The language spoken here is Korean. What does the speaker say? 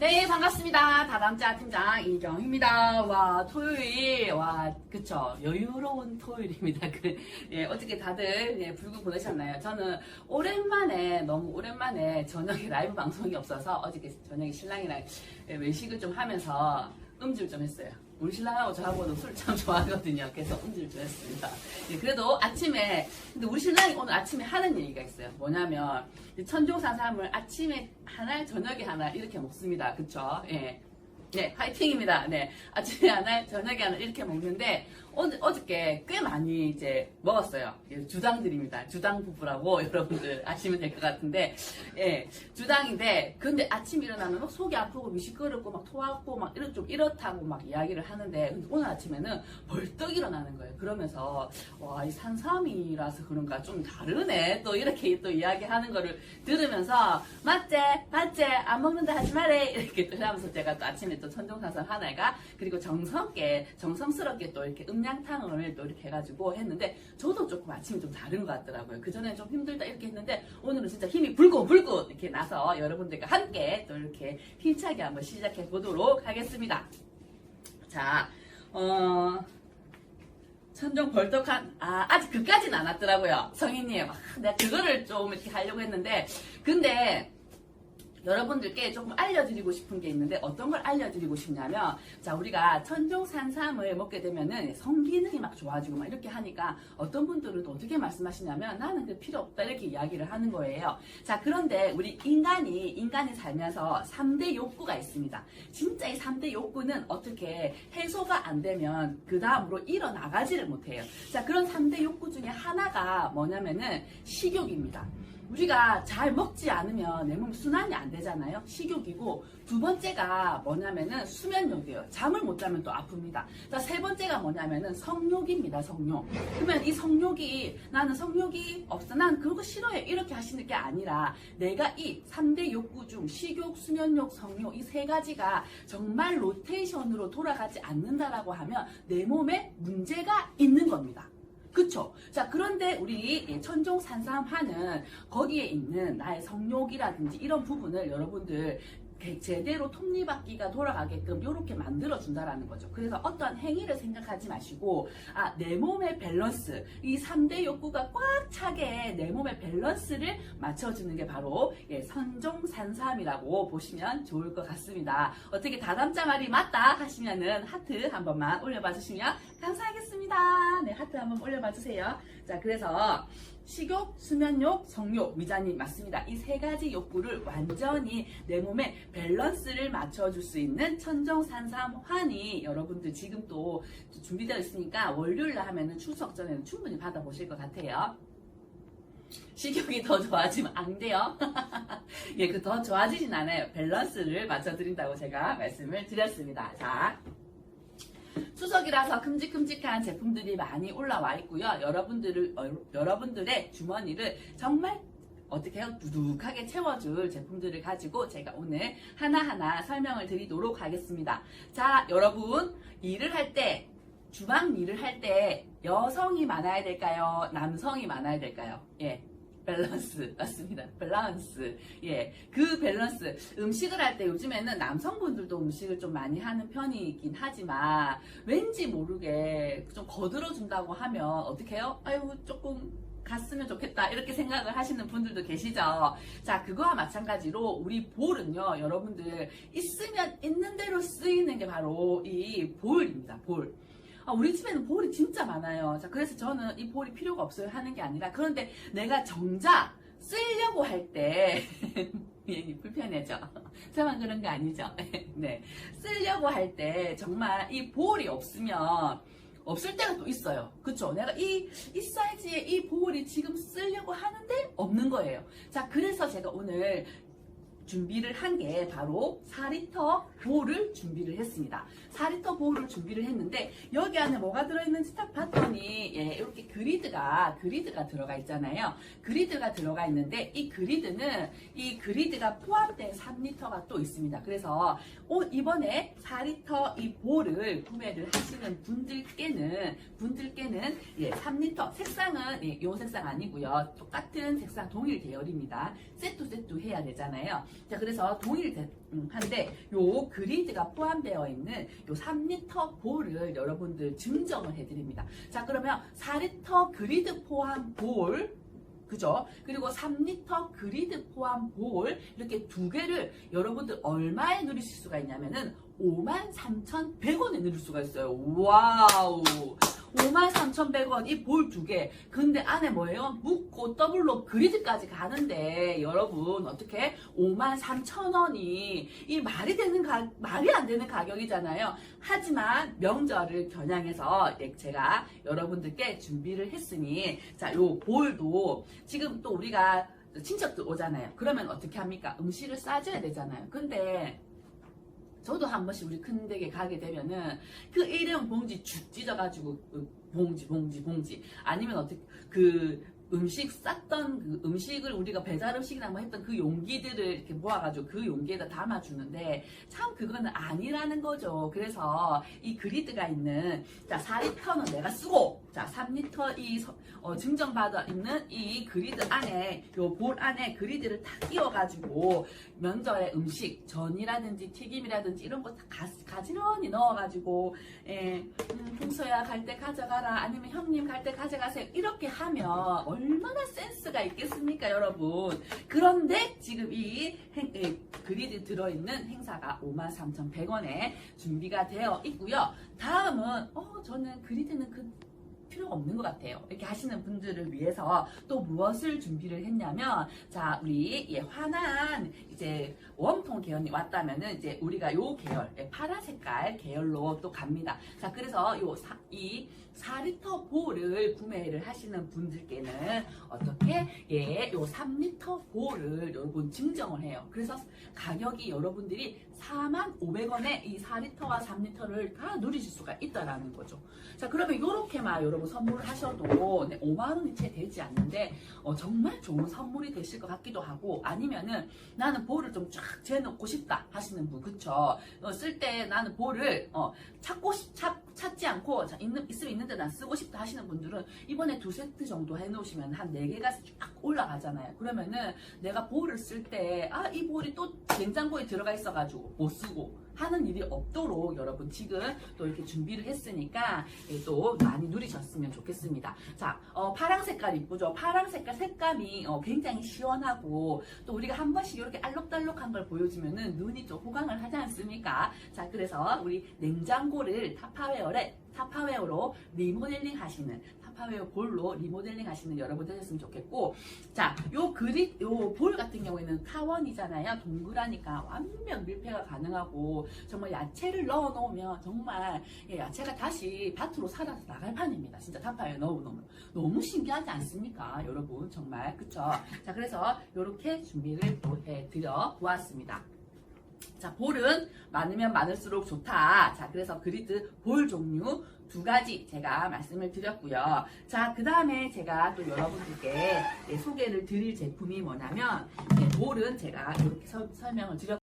네, 반갑습니다. 다담자 팀장 이경입니다. 와, 토요일, 와, 그쵸. 여유로운 토요일입니다. 그, 예, 어떻게 다들, 예, 불구 보내셨나요? 저는 오랜만에, 너무 오랜만에 저녁에 라이브 방송이 없어서 어저께 저녁에 신랑이랑 예, 외식을 좀 하면서 음질 좀 했어요. 우리 신랑하고 저하고도 술참 좋아하거든요. 그래서 음질 좀 했습니다. 예, 그래도 아침에, 근데 우리 신랑이 오늘 아침에 하는 얘기가 있어요. 뭐냐면, 천종사삼을 아침에 하나, 저녁에 하나 이렇게 먹습니다. 그쵸? 예. 네, 파이팅입니다. 네. 아침에 하나, 저녁에 하나 이렇게 먹는데, 어저께 꽤 많이 이제 먹었어요. 예, 주당들입니다. 주당 부부라고 여러분들 아시면 될 것 같은데, 예, 주당인데, 근데 아침 일어나면 막 속이 아프고 미시끄럽고 막 토하고 막 이렇, 좀 이렇다고 막 이야기를 하는데, 오늘 아침에는 벌떡 일어나는 거예요. 그러면서, 와, 이 산삼이라서 그런가 좀 다르네. 또 이렇게 또 이야기하는 거를 들으면서, 맞지? 맞지? 안 먹는다 하지 말래. 이렇게 또 하면서 제가 또 아침에 또 천종산삼 하나가, 그리고 정성게, 정성스럽게 또 이렇게 음 양탕을 또 이렇게 해가지고 했는데, 저도 조금 아침이 좀 다른 것 같더라고요. 그전에 좀 힘들다 이렇게 했는데, 오늘은 진짜 힘이 불고 불고 이렇게 나서 여러분들과 함께 또 이렇게 힘차게 한번 시작해 보도록 하겠습니다. 자, 어, 천정 벌떡한, 아, 아직 그까지는 안 왔더라고요. 성인님. 아, 내가 그거를 좀 이렇게 하려고 했는데, 근데, 여러분들께 조금 알려드리고 싶은 게 있는데 어떤 걸 알려드리고 싶냐면 자 우리가 천종산삼을 먹게 되면은 성기능이 막 좋아지고 막 이렇게 하니까 어떤 분들은 또 어떻게 말씀하시냐면 나는 그 필요 없다 이렇게 이야기를 하는 거예요. 자 그런데 우리 인간이 인간이 살면서 3대 욕구가 있습니다. 진짜 이 3대 욕구는 어떻게 해소가 안 되면 그 다음으로 일어나가지를 못해요. 자 그런 3대 욕구 중에 하나가 뭐냐면은 식욕입니다 우리가 잘 먹지 않으면 내 몸 순환이 안 되잖아요. 식욕이고 두 번째가 뭐냐면은 수면욕이에요. 잠을 못 자면 또 아픕니다. 자, 세 번째가 뭐냐면은 성욕입니다. 성욕. 그러면 이 성욕이 나는 성욕이 없어. 난 그거 싫어해. 이렇게 하시는 게 아니라 내가 이 3대 욕구 중 식욕, 수면욕, 성욕 이 세 가지가 정말 로테이션으로 돌아가지 않는다라고 하면 내 몸에 문제가 있는 겁니다. 그쵸? 자, 그런데 우리 천종 산삼하는 거기에 있는 나의 성욕이라든지 이런 부분을 여러분들 제대로 톱니바퀴가 돌아가게끔 이렇게 만들어준다라는 거죠. 그래서 어떤 행위를 생각하지 마시고, 아, 내 몸의 밸런스, 이 3대 욕구가 꽉 차게 내 몸의 밸런스를 맞춰주는 게 바로 예, 선종산삼이라고 보시면 좋을 것 같습니다. 어떻게 다담자 말이 맞다 하시면은 하트 한 번만 올려봐 주시면 감사하겠습니다. 네, 하트 한번 올려봐 주세요. 자, 그래서 식욕, 수면욕, 성욕, 위자님 맞습니다. 이 세 가지 욕구를 완전히 내 몸에 밸런스를 맞춰줄 수 있는 천정산삼 환이 여러분들 지금 또 준비되어 있으니까 월요일 날 하면은 추석 전에는 충분히 받아보실 것 같아요. 식욕이 더 좋아지면 안 돼요. 예, 그 더 좋아지진 않아요. 밸런스를 맞춰드린다고 제가 말씀을 드렸습니다. 자. 추석이라서 큼직큼직한 제품들이 많이 올라와 있고요. 여러분들을, 어, 여러분들의 주머니를 정말 어떻게 해요? 두둑하게 채워줄 제품들을 가지고 제가 오늘 하나하나 설명을 드리도록 하겠습니다. 자, 여러분, 일을 할 때, 주방 일을 할 때 여성이 많아야 될까요? 남성이 많아야 될까요? 예. 밸런스 맞습니다. 밸런스 예 그 밸런스 음식을 할 때 요즘에는 남성분들도 음식을 좀 많이 하는 편이긴 하지만 왠지 모르게 좀 거들어 준다고 하면 어떻게 해요? 아유 조금 갔으면 좋겠다 이렇게 생각을 하시는 분들도 계시죠. 자 그거와 마찬가지로 우리 볼은요 여러분들 있으면 있는 대로 쓰이는 게 바로 이 볼입니다. 볼. 아, 우리 집에는 볼이 진짜 많아요. 자, 그래서 저는 이 볼이 필요가 없어요 하는 게 아니라, 그런데 내가 정작 쓰려고 할 때, 얘기 불편해져. 저만 그런 거 아니죠? 네. 쓰려고 할 때, 정말 이 볼이 없으면, 없을 때가 또 있어요. 그쵸? 내가 이, 이 사이즈의 이 볼이 지금 쓰려고 하는데 없는 거예요. 자, 그래서 제가 오늘 준비를 한 게 바로 4리터 볼을 준비를 했습니다. 4리터 볼을 준비를 했는데 여기 안에 뭐가 들어있는지 딱 봤더니 예, 이렇게 그리드가 그리드가 들어가 있잖아요. 그리드가 들어가 있는데 이 그리드는 이 그리드가 포함된 3리터가 또 있습니다. 그래서 오, 이번에 4리터 이 볼을 구매를 하시는 분들께는 분들께는 예, 3리터 색상은 예, 요 색상 아니고요. 똑같은 색상 동일 계열입니다. 세트 세트 해야 되잖아요. 자, 그래서 동일 한데 요 그리드가 포함되어 있는 요 3리터 볼을 여러분들 증정을 해드립니다. 자, 그러면 4리터 그리드 포함 볼 그죠? 그리고 3리터 그리드 포함 볼 이렇게 두 개를 여러분들 얼마에 누리실 수가 있냐면은 53,100원에 누릴 수가 있어요. 와우. 53,100원 이 볼 두 개. 근데 안에 뭐예요? 묶고 더블로 그리드까지 가는데 여러분 어떻게 53,000원이 이 말이 되는 가 말이 안 되는 가격이잖아요. 하지만 명절을 겨냥해서 네, 제가 여러분들께 준비를 했으니 자, 요 볼도 지금 또 우리가 친척들 오잖아요. 그러면 어떻게 합니까? 음식을 싸줘야 되잖아요. 근데 저도 한 번씩 우리 큰 댁에 가게 되면은 그 일회용 봉지 죽 찢어가지고 그 봉지 봉지 봉지 아니면 어떻게 그 음식 쌌던 그 음식을 우리가 배달 음식이나 뭐 했던 그 용기들을 이렇게 모아가지고 그 용기에다 담아주는데 참 그거는 아니라는 거죠. 그래서 이 그리드가 있는 자 4리터는 내가 쓰고 자 3리터 이 서- 어, 증정받아 있는 이 그리드 안에 요 볼 안에 그리드를 탁 끼워가지고 명절에 음식 전이라든지 튀김이라든지 이런 거 다 가지런히 넣어가지고 예, 음, 풍서야 갈 때 가져가라 아니면 형님 갈 때 가져가세요. 이렇게 하면 얼마나 센스가 있겠습니까 여러분? 그런데 지금 이 행- 예, 그리드 들어있는 행사가 53,100원에 준비가 되어 있고요. 다음은 어 저는 그리드는 그 필요가 없는 것 같아요. 이렇게 하시는 분들을 위해서 또 무엇을 준비를 했냐면, 자, 우리 예, 환한 이제 웜톤 계열이 왔다면은 이제 우리가 요 계열, 예, 파란 색깔 계열로 또 갑니다. 자, 그래서 요 사, 이 4리터 볼을 구매를 하시는 분들께는 어떻게 예, 요 3리터 볼을 여러분 증정을 해요. 그래서 가격이 여러분들이 4만 500원에 이 4리터와 3리터를 다 누리실 수가 있다라는 거죠. 자, 그러면 이렇게만 여러분 선물을 하셔도 네, 5만 원이 채 되지 않는데 어, 정말 좋은 선물이 되실 것 같기도 하고 아니면은 나는 볼을 좀 쫙 재놓고 싶다 하시는 분 그쵸? 어, 쓸 때 나는 볼을 어, 찾고 싶, 찾, 찾지 않고 자, 있는, 있으면 있는데 난 쓰고 싶다 하시는 분들은 이번에 두 세트 정도 해놓으시면 한네 개가 쫙 올라가잖아요. 그러면은 내가 볼을 쓸 때 아 이 볼이 또 냉장고에 들어가 있어가지고 못 쓰고 하는 일이 없도록 여러분 지금 또 이렇게 준비를 했으니까 예, 또 많이 누리셨으면 좋겠습니다. 자, 어, 파랑 색깔 이쁘죠? 파랑 색깔 색감이 어, 굉장히 시원하고 또 우리가 한 번씩 이렇게 알록달록한 걸 보여주면은 눈이 좀 호강을 하지 않습니까? 자, 그래서 우리 냉장고를 타파웨어에 타파웨어로 리모델링 하시는 타파웨어 볼로 리모델링 하시는 여러분 되셨으면 좋겠고 자, 요 그릿 요볼 같은 경우에는 타원이잖아요. 동그라니까 완벽 밀폐가 가능하고 정말 야채를 넣어 놓으면 정말 예, 야채가 다시 밭으로 살아서 나갈 판입니다. 진짜 타파웨어 넣어 놓으면 너무 신기하지 않습니까? 여러분 정말 그쵸? 자, 그래서 이렇게 준비를 또 해드려 보았습니다. 자, 볼은 많으면 많을수록 좋다. 자, 그래서 그리드 볼 종류 두 가지 제가 말씀을 드렸고요. 자, 그 다음에 제가 또 여러분들께 예, 소개를 드릴 제품이 뭐냐면, 예, 볼은 제가 이렇게 서- 설명을 드렸고,